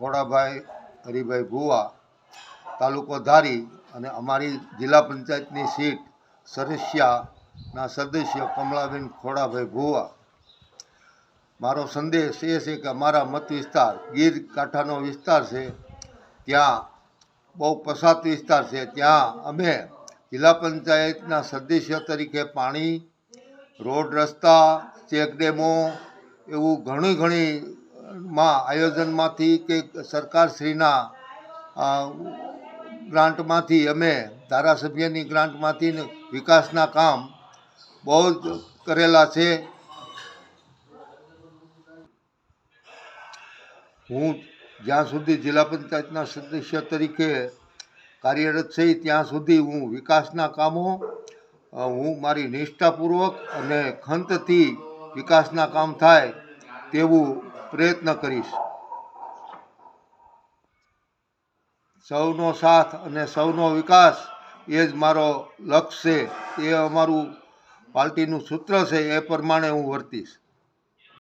ખોડાભાઈ, હરિભાઈ ભુવા, તાલુકો ધારી અને અમારી જિલ્લા પંચાયતની સીટ સરસિયાના સદસ્ય કમળાબેન ખોડાભાઈ ભુવા. મારો સંદેશ એ છે કે અમારા મત વિસ્તાર, ગીર કાંઠાનો વિસ્તાર છે, ત્યાં બહુ પસાત વિસ્તાર છે. ત્યાં અમે જિલ્લા પંચાયતના સદસ્ય તરીકે પાણી, રોડ રસ્તા, ચેકડેમો એવું ઘણી ઘણી માં આયોજનમાંથી કે સરકારશ્રીના ગ્રાન્ટમાંથી અમે ધારાસભ્યની ગ્રાન્ટમાંથી વિકાસના કામ બહુ જ કરેલા છે. હું જ્યાં સુધી જિલ્લા પંચાયતના સદસ્ય તરીકે કાર્યરત છે ત્યાં સુધી હું વિકાસના કામો હું મારી નિષ્ઠાપૂર્વક અને ખંતથી વિકાસના કામ થાય તેવું પ્રયત્ન કરીશ. સૌનો સાથ અને સૌનો વિકાસ એ જ મારો લક્ષ્ય છે. એ અમારું પાર્ટીનું સૂત્ર છે, એ પ્રમાણે હું વર્તીશ.